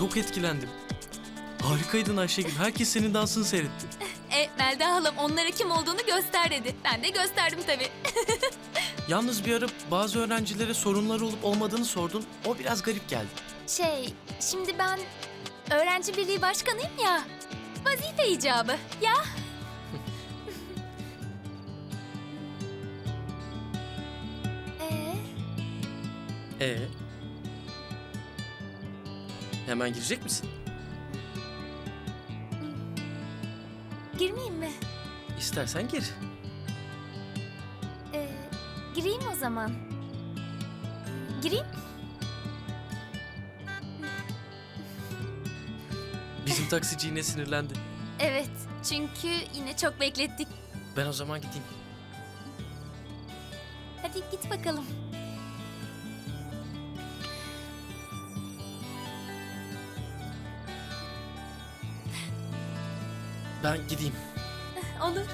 Çok etkilendim. Harikaydın Ayşegül. Herkes senin dansını seyretti. E, Melda halam onlara kim olduğunu göster dedi. Ben de gösterdim tabii. Yalnız bir ara bazı öğrencilere sorunları olup olmadığını sordun. O biraz garip geldi. Şey, şimdi ben öğrenci birliği başkanıyım ya. Vazife icabı. Ya. Ee, Ee? Hemen girecek misin? girmeyeyim mi? İstersen gir. Ee, gireyim o zaman. Gireyim. Bizim taksici yine sinirlendi. Evet, çünkü yine çok beklettik. Ben o zaman gideyim. Hadi git bakalım. Ben gideyim. Olur.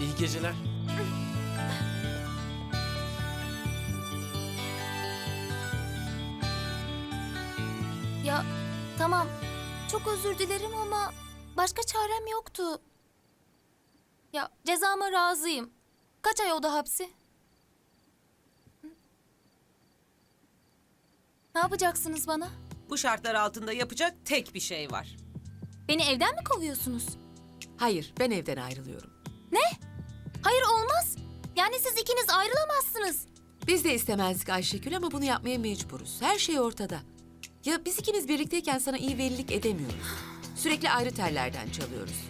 İyi geceler. Ya tamam. Çok özür dilerim ama başka çarem yoktu. Ya cezama razıyım. Kaç ay oda hapsi? Ne yapacaksınız bana? Bu şartlar altında yapacak tek bir şey var. Beni evden mi kovuyorsunuz? Hayır, ben evden ayrılıyorum. Hayır olmaz. Yani siz ikiniz ayrılamazsınız. Biz de istemezdik Ayşegül ama bunu yapmaya mecburuz. Her şey ortada. Ya biz ikimiz birlikteyken sana iyi velilik edemiyoruz. Sürekli ayrı tellerden çalıyoruz.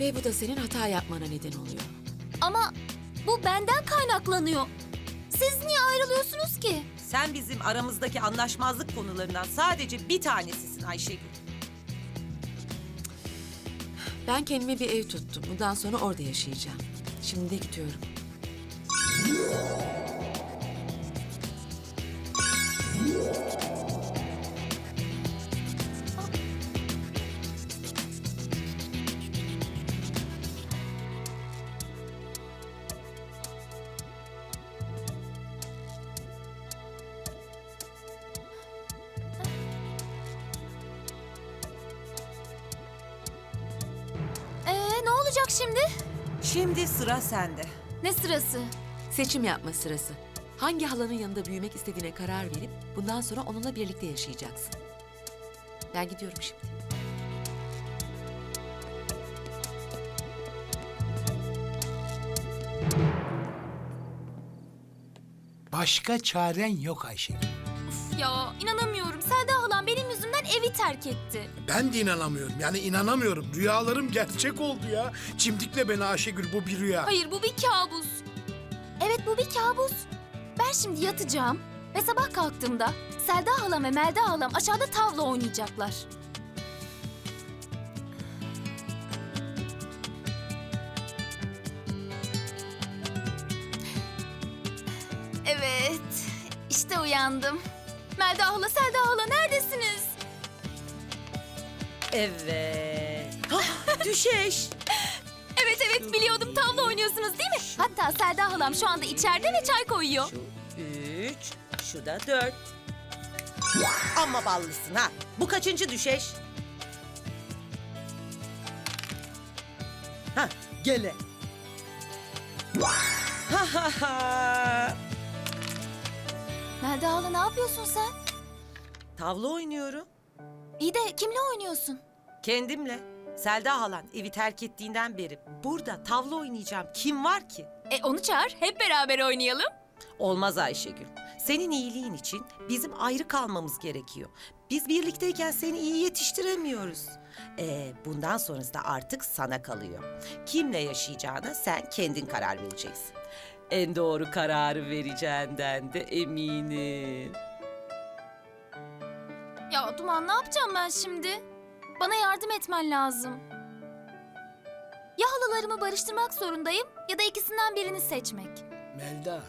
Ve bu da senin hata yapmana neden oluyor. Ama bu benden kaynaklanıyor. Siz niye ayrılıyorsunuz ki? Sen bizim aramızdaki anlaşmazlık konularından sadece bir tanesisin Ayşegül. Ben kendime bir ev tuttum. Bundan sonra orada yaşayacağım. Şimdi de gidiyorum. Olacak şimdi? Şimdi sıra sende. Ne sırası? Seçim yapma sırası. Hangi halanın yanında büyümek istediğine karar verip bundan sonra onunla birlikte yaşayacaksın. Ben gidiyorum şimdi. Başka çaren yok Ayşegül. Ya inanamıyorum. Selda halam yüzümden evi terk etti. Ben de inanamıyorum. Yani inanamıyorum. Rüyalarım gerçek oldu ya. Çimdikle beni Ayşegül bu bir rüya. Hayır bu bir kabus. Evet bu bir kabus. Ben şimdi yatacağım ve sabah kalktığımda Selda halam ve Melda halam aşağıda tavla oynayacaklar. Evet, işte uyandım. Melda hala, Selda hala neredesiniz? Evet. Hah, Düşeş. Evet evet biliyordum tavla oynuyorsunuz değil mi? Hatta Selda halam şu anda içeride ve çay koyuyor. Şu üç, şu da dört. Ama ballısın ha. Bu kaçıncı düşeş? Ha, gele. Ha ha ha. Melda hala ne yapıyorsun sen? Tavla oynuyorum. İyi de kimle oynuyorsun? Kendimle. Selda halan evi terk ettiğinden beri burada tavla oynayacağım. Kim var ki? E onu çağır hep beraber oynayalım. Olmaz Ayşegül. Senin iyiliğin için bizim ayrı kalmamız gerekiyor. Biz birlikteyken seni iyi yetiştiremiyoruz. Ee, bundan sonrası da artık sana kalıyor. Kimle yaşayacağına sen kendin karar vereceksin. En doğru kararı vereceğinden de eminim. Duman ne yapacağım ben şimdi? Bana yardım etmen lazım. Ya halalarımı barıştırmak zorundayım ya da ikisinden birini seçmek. Melda,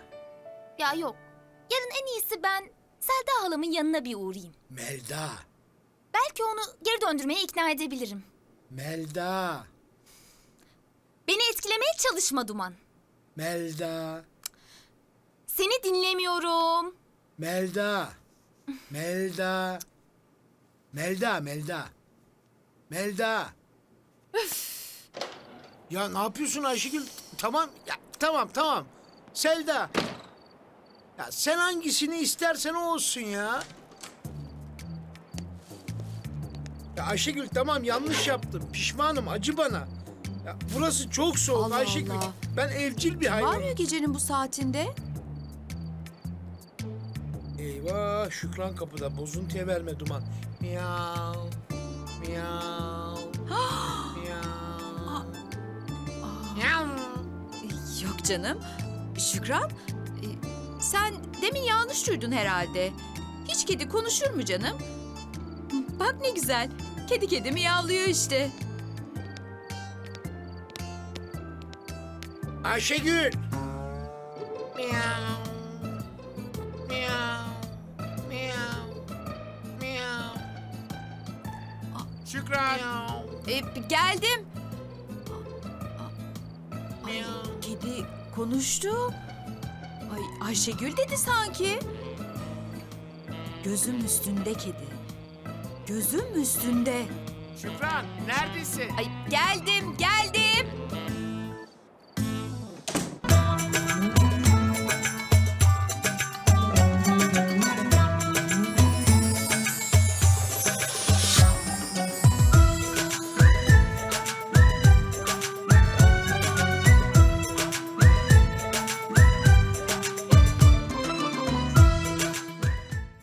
Ya yok. Yarın en iyisi ben Selda halamın yanına bir uğrayayım. Melda, Belki onu geri döndürmeye ikna edebilirim. Melda, Beni etkilemeye çalışma Duman. Melda. Seni dinlemiyorum. Melda. Melda. Melda, Melda. Melda. ya ne yapıyorsun Ayşegül? Tamam, ya, tamam, tamam. Selda. Ya sen hangisini istersen o olsun ya. Ya Ayşegül tamam yanlış yaptım. Pişmanım acı bana. Ya burası çok soğuk Allah Ayşegül. Allah. Ben evcil bir Var hayvanım. ya gecenin bu saatinde? Eyvah Şükran kapıda bozuntuya verme duman. Miyav. Miyav. Miyav. Miyav. Yok canım. Şükran, e, sen demin yanlış duydun herhalde. Hiç kedi konuşur mu canım? Bak ne güzel. Kedi kedi miyavlıyor işte. Ayşegül. Miyav. Miyav. Miyav. Şükran. E, geldim. Miyav. Kedi konuştu. Ay Ayşegül dedi sanki. Gözüm üstünde kedi. Gözüm üstünde. Şükran neredesin? Ay geldim